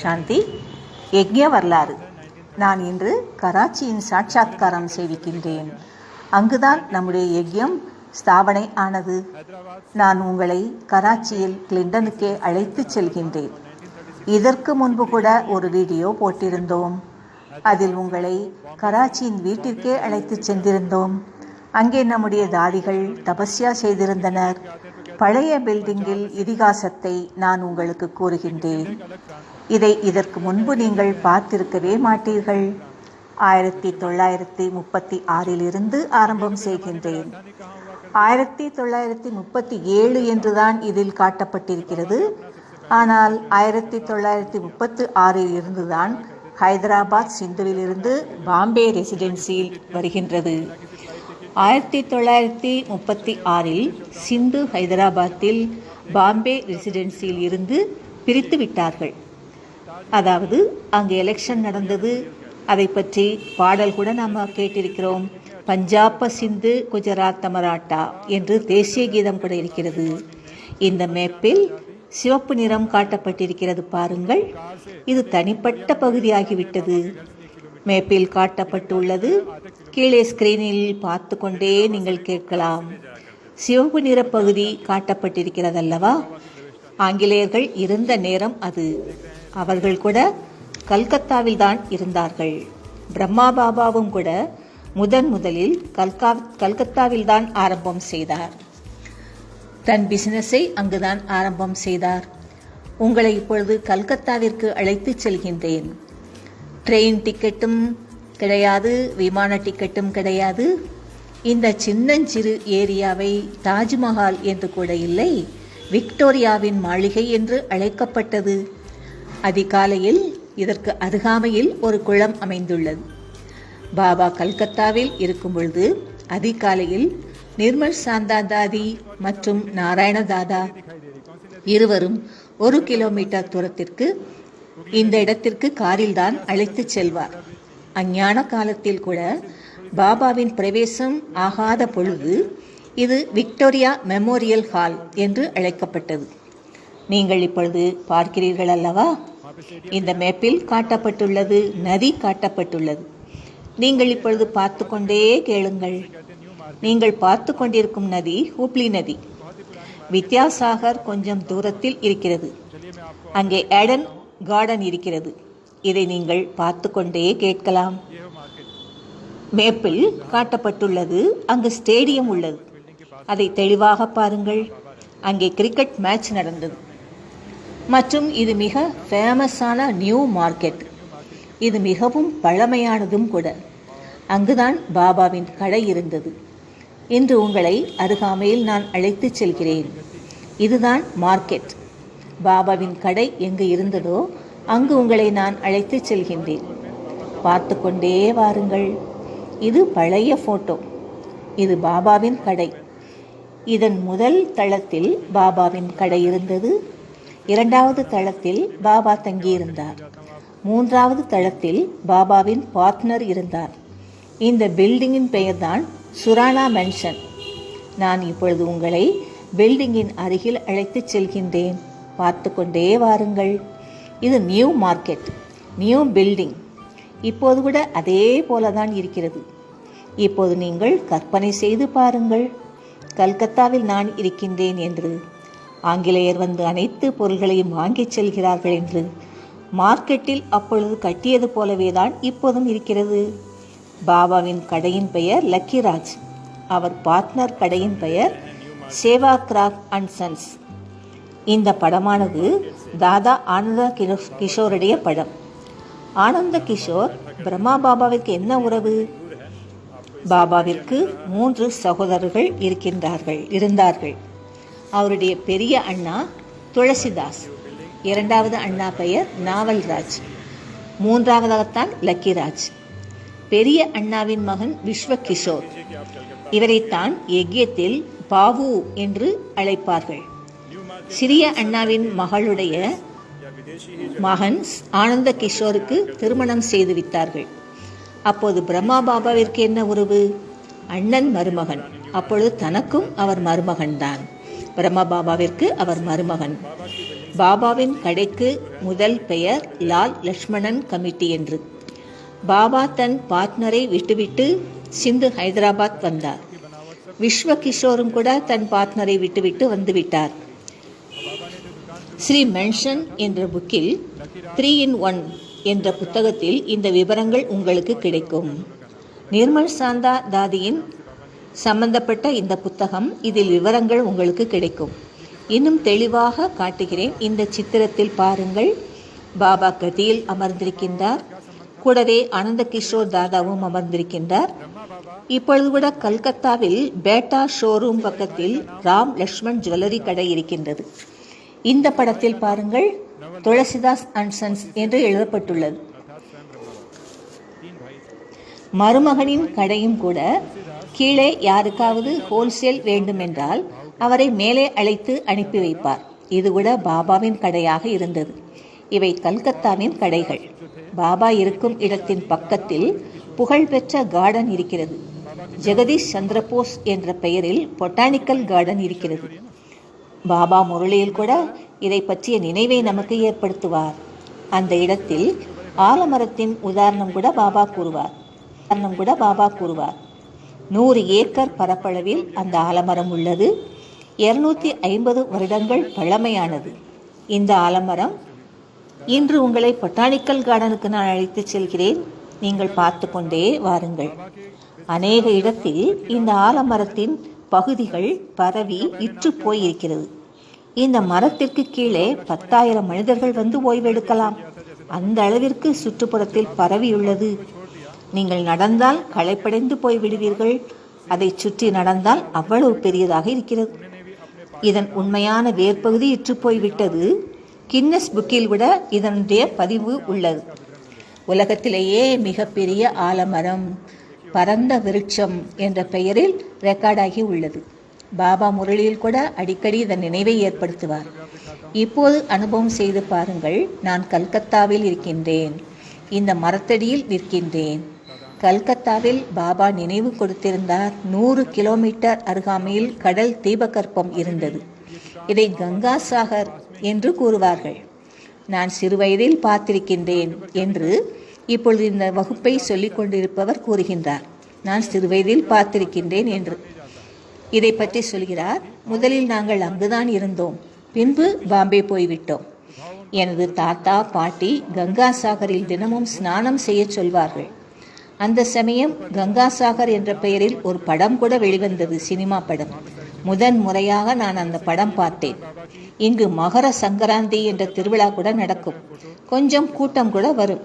சாந்தி யக்ஞ வரலாறு. நான் இன்று கராச்சியின் சாட்சாத்காரம் சேவிக்கின்றேன். அங்குதான் நம்முடைய யஜ்யம் ஸ்தாபனை ஆனது. நான் உங்களை கராச்சியில் கிளிண்டனுக்கே அழைத்துச் செல்கின்றேன். இதற்கு முன்பு கூட ஒரு வீடியோ போட்டிருந்தோம். அதில் உங்களை கராச்சியின் வீட்டிற்கே அழைத்துச் சென்றிருந்தோம். அங்கே நம்முடைய தாதிகள் தபஸ்யா செய்திருந்தனர். பழைய பில்டிங்கில் இதிகாசத்தை நான் உங்களுக்கு கூறுகின்றேன். இதை இதற்கு முன்பு நீங்கள் பார்த்திருக்கவே மாட்டீர்கள். ஆயிரத்தி தொள்ளாயிரத்தி முப்பத்தி ஆறிலிருந்து ஆரம்பம் செய்கின்றேன். ஆயிரத்தி தொள்ளாயிரத்தி முப்பத்தி ஏழு என்றுதான் இதில் காட்டப்பட்டிருக்கிறது. ஆனால் ஆயிரத்தி தொள்ளாயிரத்தி முப்பத்து ஆறில் இருந்துதான் ஹைதராபாத் சிந்துவிலிருந்து பாம்பே ரெசிடென்சியில் வருகின்றது. ஆயிரத்தி தொள்ளாயிரத்தி முப்பத்தி ஆறில் சிந்து ஹைதராபாத்தில் பாம்பே ரெசிடென்சியில் இருந்து பிரித்து விட்டார்கள். அதாவது அங்கு எலெக்ஷன் நடந்தது. அதை பற்றி பாடல் கூட நாம் கேட்டிருக்கிறோம். பஞ்சாப சிந்து குஜராத் மராட்டா என்று தேசிய கீதம் கூட இருக்கிறது. இந்த மேப்பில் சிவப்பு நிறம் காட்டப்பட்டிருக்கிறது பாருங்கள். இது தனிப்பட்ட பகுதியாகிவிட்டது. மேப்பில் காட்டப்பட்டுள்ளது கீழே ஸ்கிரீனில் பார்த்து கொண்டே நீங்கள் கேட்கலாம். சிவப்பு நிற பகுதி காட்டப்பட்டிருக்கிறதல்லவா? ஆங்கிலேயர்கள் இருந்த நேரம் அது. அவர்கள் கூட கல்கத்தாவில் தான் இருந்தார்கள். பிரம்மா பாபாவும் கூட முதன் முதலில் கல்கா கல்கத்தாவில் தான் ஆரம்பம் செய்தார். தன் பிசினஸை அங்குதான் ஆரம்பம் செய்தார். உங்களை இப்பொழுது கல்கத்தாவிற்கு அழைத்துச் செல்கின்றேன். ட்ரெயின் டிக்கெட்டும் கிடையாது விமான டிக்கெட்டும் கிடையாது. இந்த சின்னஞ்சிறு ஏரியாவை தாஜ்மஹால் என்று கூட இல்லை விக்டோரியாவின் மாளிகை என்று அழைக்கப்பட்டது. அதிகாலையில் இதற்கு அருகாமையில் ஒரு குளம் அமைந்துள்ளது. பாபா கல்கத்தாவில் இருக்கும் பொழுது அதிகாலையில் நிர்மல் சாந்தா தாதி மற்றும் நாராயண தாதா இருவரும் ஒரு கிலோமீட்டர் தூரத்திற்கு இந்த இடத்திற்கு காரில் தான் அழைத்துச் செல்வார். அஞ்ஞான காலத்தில் கூட பாபாவின் பிரவேசம் ஆகாத பொழுது இது விக்டோரியா மெமோரியல் ஹால் என்று அழைக்கப்பட்டது. நீங்கள் இப்பொழுது பார்க்கிறீர்கள் அல்லவா? இந்த மேப்பில் காட்டப்பட்டுள்ளது நதி காட்டப்பட்டுள்ளது. நீங்கள் இப்பொழுது பார்த்து கொண்டே கேளுங்கள். நீங்கள் பார்த்து கொண்டிருக்கும் நதி ஹூப்ளி நதி. வித்யாசாகர் கொஞ்சம் தூரத்தில் இருக்கிறது. அங்கே ஏடன் கார்டன் இருக்கிறது. இதை நீங்கள் பார்த்து கொண்டே கேட்கலாம். மேப்பில் காட்டப்பட்டுள்ளது அங்கு ஸ்டேடியம் உள்ளது. அதை தெளிவாக பாருங்கள். அங்கே கிரிக்கெட் மேட்ச் நடந்தது. மற்றும் இது மிக ஃபேமஸான நியூ மார்க்கெட். இது மிகவும் பழமையானதும் கூட. அங்குதான் பாபாவின் கடை இருந்தது. இன்று உங்களை அருகாமையில் நான் அழைத்துச் செல்கிறேன். இதுதான் மார்க்கெட். பாபாவின் கடை எங்கு இருந்ததோ அங்கு உங்களை நான் அழைத்துச் செல்கின்றேன். பார்த்து கொண்டே வாருங்கள். இது பழைய ஃபோட்டோ இது பாபாவின் கடை. இதன் முதல் தளத்தில் பாபாவின் கடை இருந்தது. இரண்டாவது தளத்தில் பாபா தங்கியிருந்தார். மூன்றாவது தளத்தில் பாபாவின் பார்ட்னர் இருந்தார். இந்த பில்டிங்கின் பெயர்தான் சுரானா மென்ஷன் நான் இப்பொழுது உங்களை பில்டிங்கின் அருகில் அழைத்துச் செல்கின்றேன். பார்த்து கொண்டே வாருங்கள். இது நியூ மார்க்கெட் நியூ பில்டிங் இப்போது கூட அதே போல தான் இருக்கிறது. இப்போது நீங்கள் கற்பனை செய்து பாருங்கள். கல்கத்தாவில் நான் இருக்கின்றேன் என்று. ஆங்கிலேயர் வந்து அனைத்து பொருள்களையும் வாங்கிச் செல்கிறார்கள் என்று. மார்க்கெட்டில் அப்பொழுது கட்டியது போலவே தான் இப்போதும் இருக்கிறது. பாபாவின் கடையின் பெயர் லக்கிராஜ். அவர் பார்ட்னர் கடையின் பெயர் சேவா கிராஃப்ட் அண்ட் சன்ஸ். இந்த படமானது தாதா ஆனந்த கிஷோருடைய படம். ஆனந்த கிஷோர் பிரம்மா பாபாவிற்கு என்ன உறவு? பாபாவிற்கு மூன்று சகோதரர்கள் இருக்கின்றார்கள் இருந்தார்கள். அவருடைய பெரிய அண்ணா துளசிதாஸ் இரண்டாவது அண்ணா பெயர் நாவல்ராஜ் மூன்றாவதாகத்தான் லக்கிராஜ். பெரிய அண்ணாவின் மகன் விஸ்வகிஷோர். இவரைத்தான் யஜ்யத்தில் பாவு என்று அழைப்பார்கள். சிறிய அண்ணாவின் மகளுடைய மகன் ஆனந்த கிஷோருக்கு திருமணம் செய்து விட்டார்கள். அப்போது பிரம்மா பாபாவிற்கு என்ன உறவு? அண்ணன் மருமகன். அப்பொழுது தனக்கும் அவர் மருமகன்தான். பிரம்மா பாபாவிற்கு அவர் மருமகன். பாபாவின் கடைக்கு முதல் பெயர் லால் லக்ஷ்மணன் கமிட்டி என்று. பாபா தன் பார்ட்னரை விட்டுவிட்டு சிந்து ஹைதராபாத் வந்தார். விஸ்வ கிஷோரும் கூட தன் பார்ட்னரை விட்டுவிட்டு வந்துவிட்டார். ஸ்ரீ மென்ஷன் என்ற புக்கில் த்ரீ இன் ஒன் என்ற புத்தகத்தில் இந்த விவரங்கள் உங்களுக்கு கிடைக்கும். நிர்மல் சாந்தா தாதியின் சம்பந்தப்பட்ட இந்த புத்தகம் இதில் விவரங்கள் உங்களுக்கு கிடைக்கும். இன்னும் தெளிவாக காட்டுகிறேன். இந்த சித்திரத்தில் பாருங்கள். பாபா கதியில் அமர்ந்திருக்கின்றார். கூடவே அனந்த கிஷோர் தாதாவும் அமர்ந்திருக்கின்றார். இப்பொழுது கூட கல்கத்தாவில் பேட்டா ஷோரூம் பக்கத்தில் ராம் லக்ஷ்மண் ஜுவல்லரி கடை இருக்கின்றது. இந்த படத்தில் பாருங்கள் துளசிதாஸ் அண்ட் சன்ஸ் என்று எழுதப்பட்டுள்ளது. மருமகனின் கடையும் கூட கீழே யாருக்காவது ஹோல்சேல் வேண்டுமென்றால் அவரை மேலே அழைத்து அனுப்பி வைப்பார். இது கூட பாபாவின் கடையாக இருந்தது. இவை கல்கத்தாவின் கடைகள். பாபா இருக்கும் இடத்தின் பக்கத்தில் புகழ்பெற்ற கார்டன் இருக்கிறது. ஜெகதீஷ் சந்திரபோஸ் என்ற பெயரில் பொட்டானிக்கல் கார்டன் இருக்கிறது. பாபா முரளியில் கூட இதை பற்றிய நினைவை நமக்கு ஏற்படுத்துவார். அந்த இடத்தில் ஆலமரத்தின் உதாரணம் கூட பாபா கூறுவார். உதாரணம் கூட பாபா கூறுவார். நூறு ஏக்கர் பரப்பளவில் அந்த ஆலமரம் உள்ளது. இருநூத்தி ஐம்பது வருடங்கள் பழமையானது. இந்த ஆலமரம் இன்று உங்களை பொட்டானிக்கல் கார்டனுக்கு நான் அழைத்துச் செல்கிறேன். நீங்கள் பார்த்து கொண்டே வாருங்கள். அநேக இடத்தில் இந்த ஆலமரத்தின் பகுதிகள் பரவி இற்று போயிருக்கிறது. இந்த மரத்திற்கு கீழே பத்தாயிரம் மனிதர்கள் வந்து ஓய்வெடுக்கலாம். அந்த அளவிற்கு சுற்றுப்புறத்தில் பரவியுள்ளது. நீங்கள் நடந்தால் களைப்படைந்து போய் விடுவீர்கள் அதை சுற்றி நடந்தால் அவ்வளவு பெரியதாக இருக்கிறது. இதன் உண்மையான வேர்பகுதி இற்று போய்விட்டது. கின்னஸ் புக்கில் விட இதனுடைய பதிவு உள்ளது. உலகத்திலேயே மிகப்பெரிய ஆலமரம். பரந்த விருட்சம் என்ற பெயரில் ரெக்கார்டாகி உள்ளது. பாபா முரளியில் கூட அடிக்கடி இதன் நினைவை ஏற்படுத்துவார். இப்போது அனுபவம் செய்து பாருங்கள். நான் கல்கத்தாவில் இருக்கின்றேன். இந்த மரத்தடியில் நிற்கின்றேன். கல்கத்தாவில் பாபா நினைவு கொடுத்திருந்தார். நூறு கிலோமீட்டர் அருகாமையில் கடல் தீபகற்பம் இருந்தது. இதை கங்கா சாகர் என்று கூறுவார்கள். நான் சிறுவயதில் பார்த்திருக்கின்றேன் என்று இப்பொழுது இந்த வகுப்பை சொல்லிக் கொண்டிருப்பவர் கூறுகின்றார் நான் சிறுவயதில் பார்த்திருக்கின்றேன் என்று. இதை பற்றி சொல்கிறார் முதலில் நாங்கள் அங்குதான் இருந்தோம் பின்பு பாம்பே போய்விட்டோம். எனது தாத்தா பாட்டி கங்கா சாகரில் தினமும் ஸ்நானம் செய்ய சொல்வார்கள். அந்த சமயம் கங்கா சாகர் என்ற பெயரில் ஒரு படம் கூட வெளிவந்தது சினிமா படம். முதன் முறையாக நான் அந்த படம் பார்த்தேன். இங்கு மகர சங்கராந்தி என்ற திருவிழா கூட நடக்கும். கொஞ்சம் கூட்டம் கூட வரும்.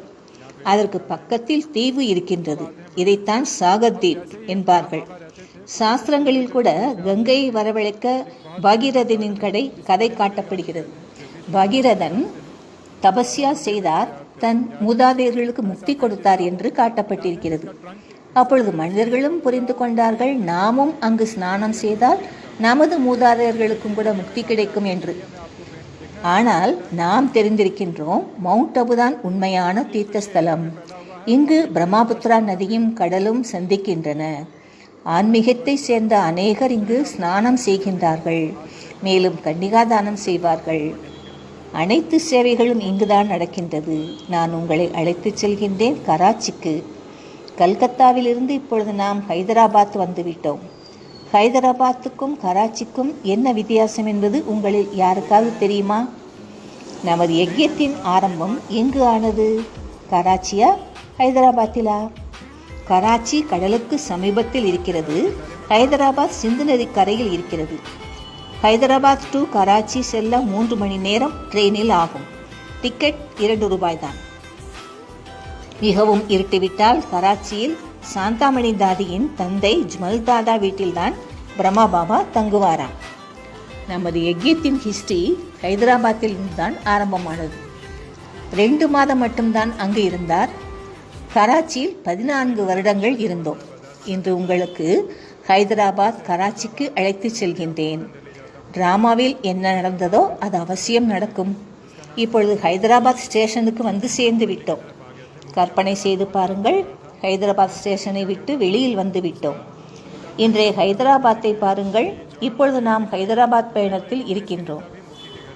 அதற்கு பக்கத்தில் தீவு இருக்கின்றது. இதைத்தான் சாகர்தீப் என்பார்கள். சாஸ்திரங்களில் கூட கங்கையை வரவழைக்க பகீரதனின் கடை கதை காட்டப்படுகிறது. பகீரதன் தபஸ்யா செய்தார். தன் மூதாதையர்களுக்கு முக்தி கொடுத்தார் என்று காட்டப்பட்டிருக்கிறது. அப்பொழுது மனிதர்களும் புரிந்து கொண்டார்கள். நாமும் அங்கு ஸ்நானம் செய்தால் நமது மூதாதையர்களுக்கும் கூட முக்தி கிடைக்கும் என்று. ஆனால் நாம் தெரிந்திருக்கின்றோம் மவுண்ட் அபுதான் உண்மையான தீர்த்தஸ்தலம். இங்கு பிரம்மாபுத்திரா நதியும் கடலும் சந்திக்கின்றன. ஆன்மீகத்தை சேர்ந்த அநேகர் இங்கு ஸ்நானம் செய்கின்றார்கள். மேலும் கன்னிகாதானம் செய்வார்கள். அனைத்து சேவைகளும் இங்குதான் நடக்கின்றது. நான் உங்களை அழைத்துச் செல்கின்றேன் கராச்சிக்கு. கல்கத்தாவிலிருந்து இப்பொழுது நாம் ஹைதராபாத் வந்துவிட்டோம். ஹைதராபாத்துக்கும் கராச்சிக்கும் என்ன வித்தியாசம் என்பது உங்களில் யாருக்காவது தெரியுமா? நமது யஜ்யத்தின் ஆரம்பம் எங்கு ஆனது? கராச்சியா ஹைதராபாத்திலா? கராச்சி கடலுக்கு சமீபத்தில் இருக்கிறது. ஹைதராபாத் சிந்து நதி கரையில் இருக்கிறது. ஹைதராபாத் டு கராச்சி செல்ல மூன்று மணி நேரம் ட்ரெயினில் ஆகும். டிக்கெட் இரண்டு ரூபாய் தான் மிகவும் இருட்டிவிட்டால் கராச்சியில் சாந்தாமணி தாதியின் தந்தை ஜ்மல் தாதா வீட்டில்தான் பிரம்மா பாபா தங்குவாராம். நமது யஜ்யத்தின் ஹிஸ்டரி ஹைதராபாத்தில் தான் ஆரம்பமானது. ரெண்டு மாதம் மட்டும்தான் அங்கு இருந்தார். கராச்சியில் பதினான்கு வருடங்கள் இருந்தோம். இன்று உங்களுக்கு ஹைதராபாத் கராச்சிக்கு அழைத்து செல்கின்றேன். டிராமாவில் என்ன நடந்ததோ அது அவசியம் நடக்கும். இப்பொழுது ஹைதராபாத் ஸ்டேஷனுக்கு வந்து சேர்ந்து விட்டோம். கற்பனை செய்து பாருங்கள். ஹைதராபாத் ஸ்டேஷனை விட்டு வெளியில் வந்து விட்டோம். இன்றைய ஹைதராபாத்தை பாருங்கள். இப்பொழுது நாம் ஹைதராபாத் பயணத்தில் இருக்கின்றோம்.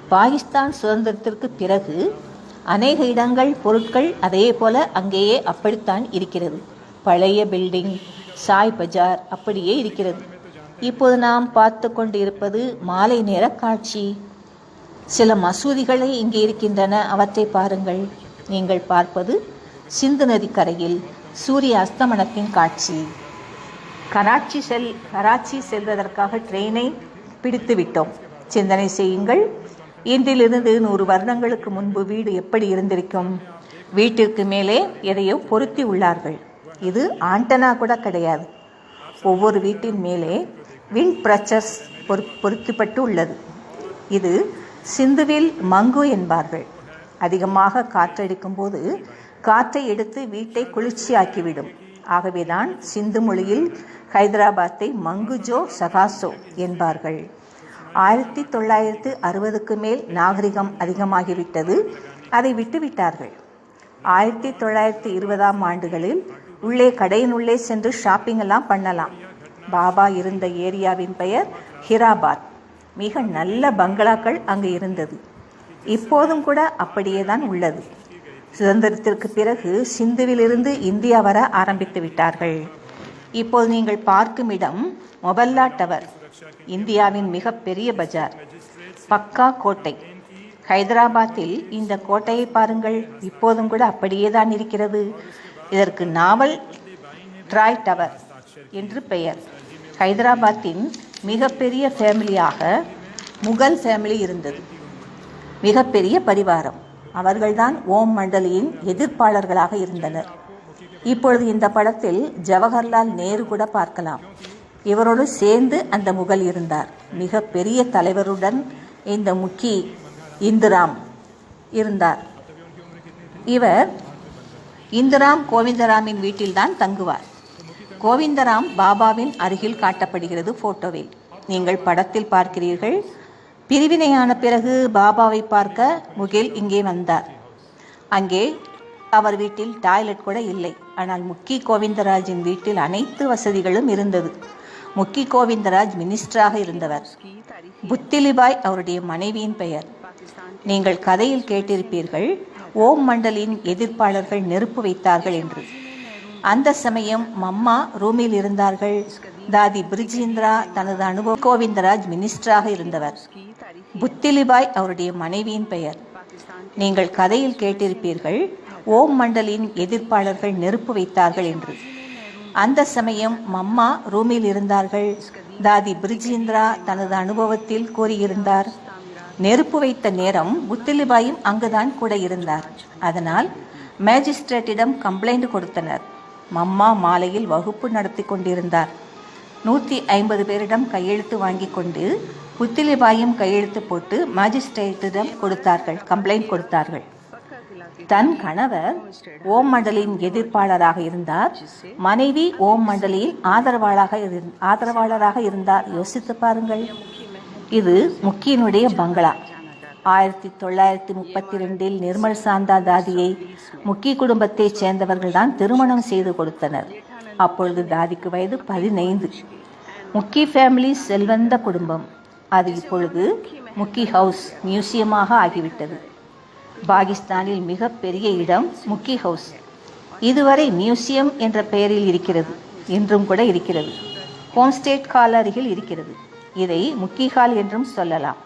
பாகிஸ்தான் சுதந்திரத்திற்கு பிறகு அநேக இடங்கள் பொருட்கள் அதே போல அங்கேயே அப்படித்தான் இருக்கிறது. பழைய பில்டிங் சாய் பஜார் அப்படியே இருக்கிறது. இப்போது நாம் பார்த்து கொண்டு இருப்பது மாலை நேர காட்சி. சில மசூதிகளை இங்கே இருக்கின்றன. அவற்றை பாருங்கள். நீங்கள் பார்ப்பது சிந்து நதிக்கரையில் சூரிய அஸ்தமனத்தின் காட்சி. கராச்சி செல் கராச்சி செல்வதற்காக ட்ரெயினை பிடித்து விட்டோம். சிந்தனை செய்யுங்கள். இன்றிலிருந்து நூறு வருடங்களுக்கு முன்பு வீடு எப்படி இருந்திருக்கும்? வீட்டிற்கு மேலே எதையோ பொருத்தி உள்ளார்கள். இது ஆண்டனா கூட கிடையாது. ஒவ்வொரு வீட்டின் மேலே விண்ட் பிரச்சர்ஸ் பொரு பொருத்தப்பட்டு உள்ளது. இது சிந்துவில் மங்கு என்பார்கள். அதிகமாக காற்றடிக்கும் போது காற்றை எடுத்து வீட்டை குளிர்ச்சியாக்கிவிடும். ஆகவேதான் சிந்து மொழியில் ஹைதராபாத்தை மங்குஜோ சகாசோ என்பார்கள். ஆயிரத்தி தொள்ளாயிரத்து அறுபதுக்கு மேல் நாகரிகம் அதிகமாகிவிட்டது. அதை விட்டுவிட்டார்கள். ஆயிரத்தி தொள்ளாயிரத்தி இருபதாம் ஆண்டுகளில் உள்ளே கடையின் உள்ளே சென்று ஷாப்பிங் எல்லாம் பண்ணலாம். பாபா இருந்த ஏரியாவின் பெயர் ஹிராபாத். மிக நல்ல பங்களாக்கள் அங்கு இருந்தது. இப்போதும் கூட அப்படியே தான் உள்ளது. சுதந்திரத்திற்கு பிறகு சிந்துவிலிருந்து இந்தியா வர ஆரம்பித்து விட்டார்கள். இப்போது நீங்கள் பார்க்கும் இடம் மொபல்லா டவர் இந்தியாவின் மிகப்பெரிய பஜார் பக்கா கோட்டை. ஹைதராபாத்தில் இந்த கோட்டையை பாருங்கள். இப்போதும் கூட அப்படியே தான் இருக்கிறது. இதற்கு நாவல் ட்ராய் டவர் என்று பெயர். ஹைதராபாத்தின் மிகப்பெரிய ஃபேமிலியாக முகல் ஃபேமிலி இருந்தது. மிகப்பெரிய பரிவாரம். அவர்கள்தான் ஓம் மண்டலியின் எதிர்ப்பாளர்களாக இருந்தனர். இப்பொழுது இந்த படத்தில் ஜவஹர்லால் நேரு கூட பார்க்கலாம். இவரோடு சேர்ந்து அந்த முகல் இருந்தார். மிக பெரிய தலைவருடன் இந்த முக்கி இந்துராம் இருந்தார். இவர் இந்துராம் கோவிந்தராமின் வீட்டில்தான் தங்குவார். கோவிந்தராம் பாபாவின் அருகில் காட்டப்படுகிறது போட்டோவில். நீங்கள் படத்தில் பார்க்கிறீர்கள் பிரிவினையான பிறகு பாபாவை பார்க்க முகில் இங்கே வந்தார். அங்கே அவர் வீட்டில் டாய்லெட் கூட இல்லை. ஆனால் முக்கி கோவிந்தராஜின் வீட்டில் அனைத்து வசதிகளும் இருந்தது. முக்கி கோவிந்தராஜ் மினிஸ்டராக இருந்தவர். புத்திலிபாய் அவருடைய மனைவியின் பெயர். நீங்கள் கதையில் கேட்டிருப்பீர்கள் ஓம் மண்டலின் எதிர்ப்பாளர்கள் நெருப்பு வைத்தார்கள் என்று. அந்த சமயம் மம்மா ரூமில் இருந்தார்கள். தாதி பிரிஜேந்திரா தனது அனுபவ கோவிந்தராஜ் மினிஸ்டராக இருந்தவர். புத்திலிபாய் அவருடைய மனைவியின் பெயர். நீங்கள் கதையில் கேட்டிருப்பீர்கள் ஓம் மண்டலின் எதிர்ப்பாளர்கள் நெருப்பு வைத்தார்கள் என்று. அந்த சமயம் மம்மா ரூமில் இருந்தார்கள். தாதி பிரிஜேந்திரா தனது அனுபவத்தில் கூறியிருந்தார் நெருப்பு வைத்த நேரம் புத்திலிபாயும் அங்குதான் கூட இருந்தார். அதனால் மேஜிஸ்ட்ரேட்டிடம் கம்ப்ளைண்ட் கொடுத்தனர். மம்மா மாலையில் வகுப்பு நடத்தி கொண்டிருந்தார். நூற்றி ஐம்பது பேரிடம் கையெழுத்து வாங்கி கொண்டு புத்திலிபாயும் கையெழுத்து போட்டு மாஜிஸ்ட்ரேட்டிடம் கொடுத்தார்கள் கம்ப்ளைண்ட் கொடுத்தார்கள். தன் கணவர் ஓம் மண்டலின் எதிர்ப்பாளராக இருந்தார். மனைவி ஓம் மண்டலியின் ஆதரவாளராக இரு- ஆதரவாளராக இருந்தார். யோசித்து பாருங்கள். இது முக்கியனுடைய பங்களா. ஆயிரத்தி தொள்ளாயிரத்தி முப்பத்தி ரெண்டில் நிர்மல் சாந்தா தாதியை முக்கிய குடும்பத்தைச் சேர்ந்தவர்கள் தான் திருமணம் செய்து கொடுத்தனர். அப்பொழுது தாதிக்கு வயது பதினைந்து. முக்கி ஃபேமிலி செல்வந்த குடும்பம். அது இப்பொழுது முக்கி ஹவுஸ் மியூசியமாக ஆகிவிட்டது. பாகிஸ்தானில் மிகப்பெரிய இடம் முக்கி ஹவுஸ் இதுவரை மியூசியம் என்ற பெயரில் இருக்கிறது. இன்றும் கூட இருக்கிறது. ஹோம்ஸ்டேட் ஹால் அருகில் இருக்கிறது. இதை முக்கி ஹால் என்றும் சொல்லலாம்.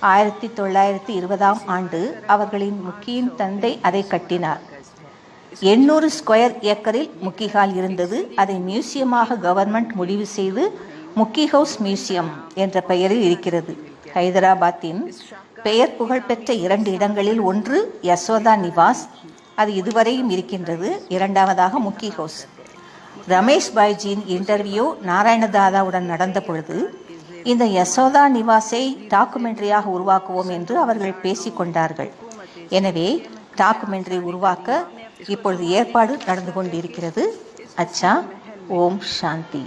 ஆயிரத்தி தொள்ளாயிரத்தி இருபதாம் ஆண்டு அவர்களின் முக்கியின் தந்தை அதை கட்டினார். எண்ணூறு ஸ்கொயர் ஏக்கரில் முக்கிஹால் இருந்தது. அதை மியூசியமாக கவர்மெண்ட் முடிவு செய்து முக்கி ஹவுஸ் மியூசியம் என்ற பெயரில் இருக்கிறது. ஹைதராபாத்தின் பெயர் புகழ்பெற்ற இரண்டு இடங்களில் ஒன்று யசோதா நிவாஸ். அது இதுவரையும் இருக்கின்றது. இரண்டாவதாக முக்கி ஹவுஸ். ரமேஷ் பாய்ஜியின் இன்டர்வியூ நாராயணதாதாவுடன் நடந்த பொழுது இந்த யசோதா நிவாஸை டாக்குமெண்ட்ரியாக உருவாக்குவோம் என்று அவர்கள் பேசிக்கொண்டார்கள். எனவே டாக்குமெண்ட்ரி உருவாக்க இப்பொழுது ஏற்பாடு நடந்து கொண்டிருக்கிறது. அச்சா ஓம் சாந்தி.